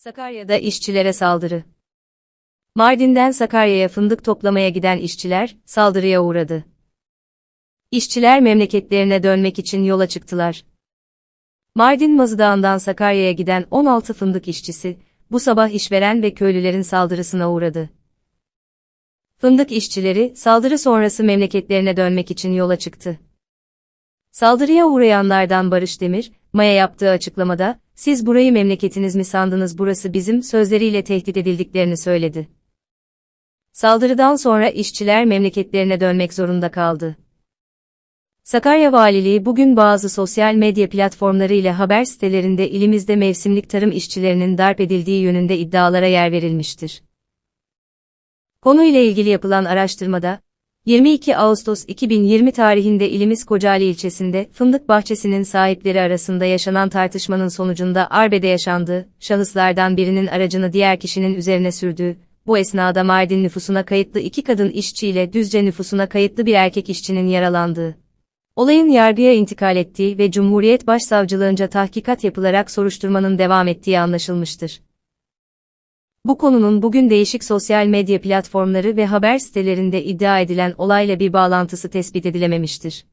Sakarya'da işçilere saldırı. Mardin'den Sakarya'ya fındık toplamaya giden işçiler saldırıya uğradı. İşçiler memleketlerine dönmek için yola çıktılar. Mardin Mazıdağı'ndan Sakarya'ya giden 16 fındık işçisi bu sabah işveren ve köylülerin saldırısına uğradı. Fındık işçileri saldırı sonrası memleketlerine dönmek için yola çıktı. Saldırıya uğrayanlardan Barış Demir, Maya yaptığı açıklamada, siz burayı memleketiniz mi sandınız burası bizim sözleriyle tehdit edildiklerini söyledi. Saldırıdan sonra işçiler memleketlerine dönmek zorunda kaldı. Sakarya Valiliği bugün bazı sosyal medya platformları ile haber sitelerinde ilimizde mevsimlik tarım işçilerinin darp edildiği yönünde iddialara yer verilmiştir. Konuyla ilgili yapılan araştırmada, 22 Ağustos 2020 tarihinde ilimiz Kocaeli ilçesinde fındık bahçesinin sahipleri arasında yaşanan tartışmanın sonucunda arbede yaşandığı, şahıslardan birinin aracını diğer kişinin üzerine sürdüğü, bu esnada Mardin nüfusuna kayıtlı iki kadın işçi ile Düzce nüfusuna kayıtlı bir erkek işçinin yaralandığı, olayın yargıya intikal ettiği ve Cumhuriyet Başsavcılığınca tahkikat yapılarak soruşturmanın devam ettiği anlaşılmıştır. Bu konunun bugün değişik sosyal medya platformları ve haber sitelerinde iddia edilen olayla bir bağlantısı tespit edilememiştir.